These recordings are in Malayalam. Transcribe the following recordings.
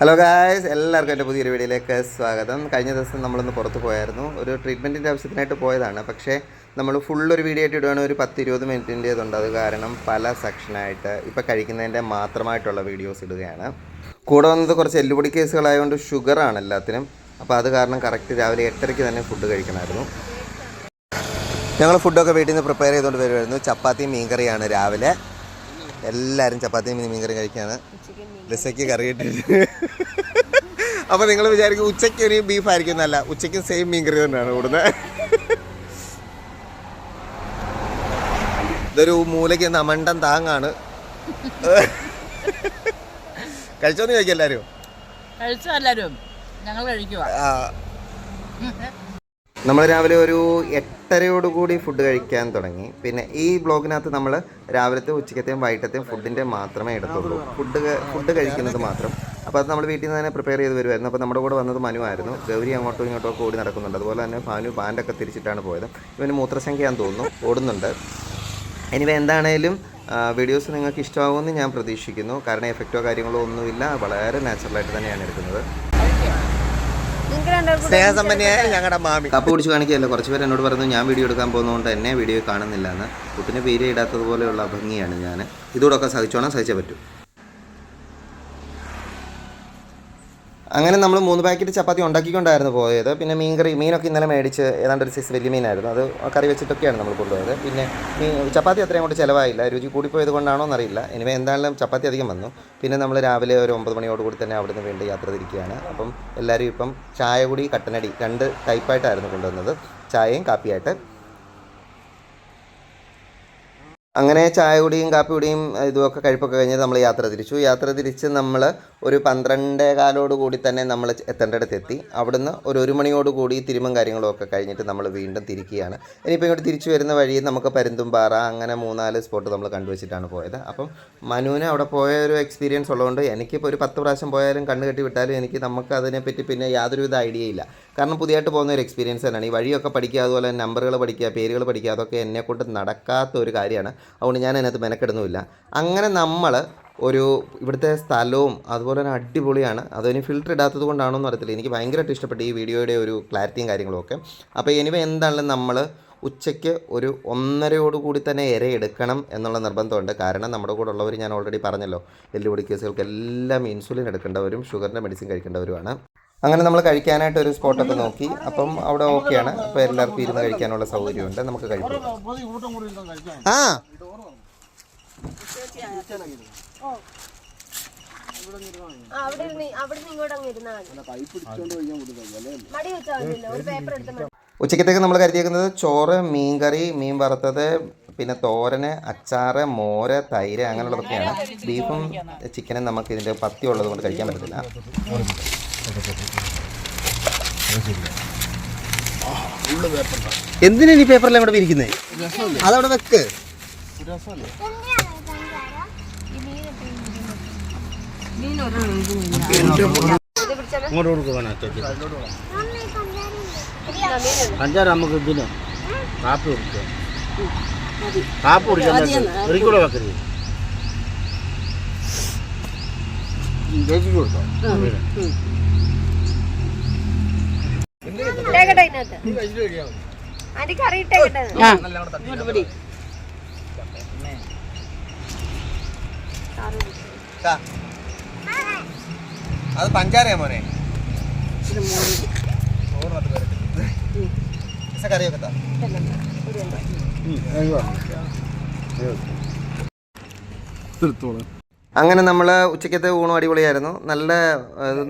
ഹലോ ഗായ്സ് എല്ലാവർക്കും എന്റെ പുതിയൊരു വീഡിയോയിലേക്ക് സ്വാഗതം. കഴിഞ്ഞ ദിവസം നമ്മളൊന്ന് പുറത്ത് പോയായിരുന്നു. ഒരു ട്രീറ്റ്മെന്റിന്റെ ആവശ്യത്തിനായിട്ട് പോയതാണ്. പക്ഷേ നമ്മൾ ഫുൾ ഒരു വീഡിയോ ആയിട്ട് ഇടുകയാണ് ഒരു പത്ത് ഇരുപത് മിനിറ്റിന്റേതുണ്ട്. അത് കാരണം പല സെക്ഷനായിട്ട് ഇപ്പോൾ കഴിക്കുന്നതിന്റെ മാത്രമായിട്ടുള്ള വീഡിയോസ് ഇടുകയാണ്. കൂടെ വന്നത് കുറച്ച് എല്ലുപൊടി കേസുകളായതുകൊണ്ട് ഷുഗറാണ് എല്ലാത്തിനും. അപ്പോൾ അത് കാരണം കറക്റ്റ് രാവിലെ എട്ടരയ്ക്ക് തന്നെ ഫുഡ് കഴിക്കണമായിരുന്നു. ഞങ്ങൾ ഫുഡൊക്കെ വീട്ടിൽ നിന്ന് പ്രിപ്പയർ ചെയ്തുകൊണ്ട് വരുമായിരുന്നു ചപ്പാത്തിയും മീൻകറിയാണ് രാവിലെ. എല്ലാവരും ചപ്പാത്തിയും മീൻകറി കഴിക്കുകയാണ് ലിസയ്ക്ക് കറി. കിട്ടിയിട്ട് അപ്പോൾ നിങ്ങൾ വിചാരിക്കും ഉച്ചയ്ക്ക് ഒരു ബീഫ് ആയിരിക്കും എന്നല്ല. ഉച്ചയ്ക്ക് സെയിം മീൻകറി തന്നെയാണ് ഇവിടുന്ന്. ഇതൊരു മൂലയ്ക്ക് നമണ്ടൻ താങ്ങാണ്. കഴിച്ചോന്ന് ചോദിക്കും എല്ലാവരും കഴിച്ചു എല്ലാരും. ഞങ്ങൾ കഴിക്കുക. നമ്മൾ രാവിലെ ഒരു എട്ടരയോട് കൂടി ഫുഡ് കഴിക്കാൻ തുടങ്ങി. പിന്നെ ഈ ബ്ലോഗിനകത്ത് നമ്മൾ രാവിലത്തെ ഉച്ചക്കത്തെയും വൈകിട്ടത്തെയും ഫുഡിന്റെ മാത്രമേ എടുത്തുള്ളൂ. ഫുഡ് ഫുഡ് കഴിക്കുന്നത് മാത്രം. അപ്പോൾ അത് നമ്മൾ വീട്ടിൽ നിന്ന് തന്നെ പ്രിപ്പയർ ചെയ്ത് വരുമായിരുന്നു അപ്പോൾ നമ്മുടെ കൂടെ വന്നത് മനുവായിരുന്നു ഗൗരി അങ്ങോട്ടും ഇങ്ങോട്ടും ഓടി നടക്കുന്നുണ്ട്. അതുപോലെ തന്നെ ഫാനു പാന്റൊക്കെ തിരിച്ചിട്ടാണ് പോയത്. ഇവന് മൂത്രസംഖ്യയാന്ന് തോന്നുന്നു. ഓടുന്നുണ്ട്. ഇനി എന്താണേലും വീഡിയോസ് നിങ്ങൾക്ക് ഇഷ്ടമാകുമെന്ന് ഞാൻ പ്രതീക്ഷിക്കുന്നു. കാരണം എഫക്റ്റോ കാര്യങ്ങളോ ഒന്നുമില്ല. വളരെ നാച്ചുറലായിട്ട് തന്നെയാണ് എടുക്കുന്നത്. സ്നേഹസമ്പന്നയായ ഞങ്ങളുടെ മാമി. കപ്പ് കുടിച്ച് കാണിക്കുകയല്ല? കുറച്ച് പേര് എന്നോട് പറഞ്ഞു ഞാൻ വീഡിയോ എടുക്കാൻ പോകുന്നതുകൊണ്ട് എന്നെ വീഡിയോ കാണുന്നില്ല എന്ന്. കുട്ടിന് പേര് ഇടാത്തതുപോലെയുള്ള ഭംഗിയാണ് ഞാൻ ഇതോടൊക്കെ സഹിച്ചോണം സഹിച്ചേ പറ്റൂ. അങ്ങനെ നമ്മൾ മൂന്ന് പാക്കറ്റ് ചപ്പാത്തി ഉണ്ടാക്കിക്കൊണ്ടായിരുന്നു പോയത്. പിന്നെ മീൻ കറി മീനൊക്കെ ഇന്നലെ മേടിച്ച് ഏതാണ്ട് ഒരു സൈസ് വലിയ മീനായിരുന്നു. അത് കറി വെച്ചിട്ടൊക്കെയാണ് നമ്മൾ കൊണ്ടുപോയത്. പിന്നെ മീൻ ചപ്പാത്തി അത്രയും കൊണ്ട് ചിലവായില്ല. രുചി കൂടിപ്പോയത് കൊണ്ടാണോ എന്നറിയില്ല ഇനിമേ എന്തായാലും ചപ്പാത്തി അധികം വന്നു. പിന്നെ നമ്മൾ രാവിലെ ഒരു ഒമ്പത് മണിയോടുകൂടി തന്നെ അവിടുന്ന് വീണ്ടും യാത്ര തിരിക്കുകയാണ്. അപ്പം എല്ലാവരും ഇപ്പം ചായ കൂടി കട്ടനടി രണ്ട് ടൈപ്പായിട്ടായിരുന്നു കൊണ്ടുവന്നത്. ചായയും കാപ്പിയായിട്ട്. അങ്ങനെ ചായ കുടിയും കാപ്പി കുടിയും ഇതുമൊക്കെ കഴിപ്പൊക്കെ കഴിഞ്ഞ് നമ്മൾ യാത്ര തിരിച്ചു. യാത്ര തിരിച്ച് നമ്മൾ ഒരു പന്ത്രണ്ടേ കാലോട് കൂടി തന്നെ നമ്മൾ എത്തേണ്ടടുത്ത് എത്തി അവിടുന്ന് ഒരു ഒരു മണിയോട് കൂടി തിരുമും കാര്യങ്ങളും ഒക്കെ കഴിഞ്ഞിട്ട് നമ്മൾ വീണ്ടും തിരിക്കുകയാണ്. ഇനിയിപ്പോൾ ഇങ്ങോട്ട് തിരിച്ചു വരുന്ന വഴി നമുക്ക് പരുന്തുംപാറ അങ്ങനെ മൂന്നാൽ സ്പോട്ട് നമ്മൾ കണ്ടുവച്ചിട്ടാണ് പോയത്. അപ്പം മനുവിന് അവിടെ പോയ ഒരു എക്സ്പീരിയൻസ് ഉള്ളതുകൊണ്ട് എനിക്കിപ്പോൾ ഒരു പത്ത് പ്രാവശ്യം പോയാലും കണ്ണുകെട്ടി വിട്ടാലും എനിക്ക് നമുക്ക് അതിനെപ്പറ്റി പിന്നെ യാതൊരുവിധ ഐഡിയ ഇല്ല. കാരണം പുതിയതായിട്ട് പോകുന്ന ഒരു എക്സ്പീരിയൻസ് തന്നെയാണ്. ഈ വഴിയൊക്കെ പഠിക്കുക അതുപോലെ തന്നെ നമ്പറുകൾ പഠിക്കുക പേരുകൾ പഠിക്കുക അതൊക്കെ എന്നെക്കൊണ്ട് നടക്കാത്ത ഒരു കാര്യമാണ്. അതുകൊണ്ട് ഞാൻ അതിനകത്ത് മെനക്കെടുന്നുമില്ല. അങ്ങനെ നമ്മൾ ഒരു ഇവിടുത്തെ സ്ഥലവും അതുപോലെ തന്നെ അടിപൊളിയാണ്. അതിന് ഫിൽറ്റർ ഇടാത്തത് കൊണ്ടാണോ എന്ന് അറിയത്തില്ല. എനിക്ക് ഭയങ്കരമായിട്ട് ഇഷ്ടപ്പെട്ടു ഈ വീഡിയോയുടെ ഒരു ക്ലാരിറ്റിയും കാര്യങ്ങളും ഒക്കെ. അപ്പോൾ എനിവേ എന്താണെങ്കിലും നമ്മൾ ഉച്ചയ്ക്ക് ഒരു ഒന്നരയോട് കൂടി തന്നെ ഇര എടുക്കണം എന്നുള്ള നിർബന്ധമുണ്ട്. കാരണം നമ്മുടെ കൂടെ ഉള്ളവർ ഞാൻ ഓൾറെഡി പറഞ്ഞല്ലോ എല്ലുപൊടി കേസുകൾക്ക് എല്ലാം ഇൻസുലിൻ എടുക്കേണ്ടവരും ഷുഗറിന്റെ മെഡിസിൻ കഴിക്കേണ്ടവരുമാണ്. അങ്ങനെ നമ്മൾ കഴിക്കാനായിട്ട് ഒരു സ്പോട്ടൊക്കെ നോക്കി. അപ്പം അവിടെ ഓക്കെയാണ്. അപ്പോൾ എല്ലാവർക്കും ഇരുന്ന് കഴിക്കാനുള്ള സൗകര്യമുണ്ട്. നമുക്ക് കഴിക്കാം. ആ. ഉച്ചക്കത്തേക്ക് നമ്മൾ കരുതിയേക്കുന്നത് ചോറ് മീൻകറി മീൻ വറുത്തത് പിന്നെ തോരന് അച്ചാറ് മോര് തൈര് അങ്ങനെയുള്ളതൊക്കെയാണ്. ബീഫും ചിക്കനും നമുക്ക് ഇതിന്റെ പത്തി ഉള്ളത് കൊണ്ട് കഴിക്കാൻ പറ്റത്തില്ല. എന്തിനാ ഈ പേപ്പറെല്ലാം കൂടെ വിരിക്കുന്നത് അതവിടെ വെക്ക്. ഇങ്ങോട്ട് കൊടുക്കുവാണ് അഞ്ചാറ് നമുക്ക് ഇതിന്. കാപ്പി കുടിക്കാം. കാപ്പി കുടിക്കാൻ ഒരിക്കലും വെക്കരുത്. കൊടുക്കാം അത് പഞ്ചാരയാ മോനെ കറിയൊക്കെ താ അങ്ങനെ നമ്മൾ ഉച്ചയ്ക്കത്തെ ഊണും അടിപൊളിയായിരുന്നു. നല്ല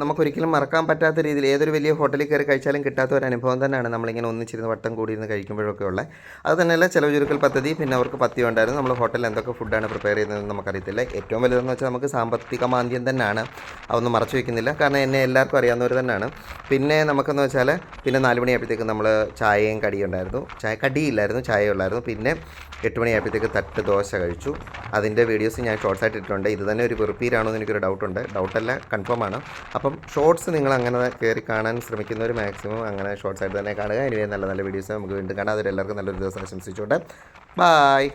നമുക്കൊരിക്കലും മറക്കാൻ പറ്റാത്ത രീതിയിൽ ഏതൊരു വലിയ ഹോട്ടലിൽ കയറി കഴിച്ചാലും കിട്ടാത്ത ഒരു അനുഭവം തന്നെയാണ് നമ്മളിങ്ങനെ ഒന്നിച്ചിരുന്ന് വട്ടം കൂടിയിരുന്ന് കഴിക്കുമ്പോഴൊക്കെ ഉള്ളത് അത് തന്നെയല്ല ചിലവ് ചുരുക്കൽ പദ്ധതി പിന്നെ അവർക്ക് പത്തി ഉണ്ടായിരുന്നു. നമ്മൾ ഹോട്ടലിൽ എന്തൊക്കെ ഫുഡാണ് പ്രിപ്പയർ ചെയ്യുന്നതെന്ന് നമുക്കറിയത്തില്ല. ഏറ്റവും വലുതെന്ന് വെച്ചാൽ നമുക്ക് സാമ്പത്തിക മാന്ദ്യം തന്നെയാണ്. അതൊന്നും മറച്ചു വയ്ക്കുന്നില്ല കാരണം എന്നെ എല്ലാവർക്കും അറിയാവുന്നവർ തന്നെയാണ്. പിന്നെ നമുക്കെന്ന് വെച്ചാൽ പിന്നെ നാല് മണിയായപ്പോഴത്തേക്കും നമ്മൾ ചായയും കടിയും ഉണ്ടായിരുന്നു. ചായ കടിയില്ലായിരുന്നു. ചായ ഉള്ളായിരുന്നു. പിന്നെ എട്ട് മണിയായപ്പോഴത്തേക്ക് തട്ട് ദോശ കഴിച്ചു. അതിന്റെ വീഡിയോസ് ഞാൻ ഷോർട്സ് ആയിട്ട് ഇട്ടിട്ടുണ്ട്. ഇത് തന്നെ ഒരു വെറുപ്പീരാണോ എന്ന് എനിക്കൊരു ഡൗട്ടുണ്ട്. ഡൗട്ടല്ല കൺഫേം ആണ് അപ്പം ഷോർട്സ് നിങ്ങൾ അങ്ങനെ കയറി കാണാൻ ശ്രമിക്കുന്നവർ മാക്സിമം അങ്ങനെ ഷോർട്സ് ആയിട്ട് തന്നെ കാണുക. ഇനി നല്ല നല്ല വീഡിയോസ് നമുക്ക് വീണ്ടും കാണാം. അതിൽ എല്ലാവർക്കും നല്ലൊരു ദിവസം ആശംസിച്ചുകൊണ്ട്. ബായ്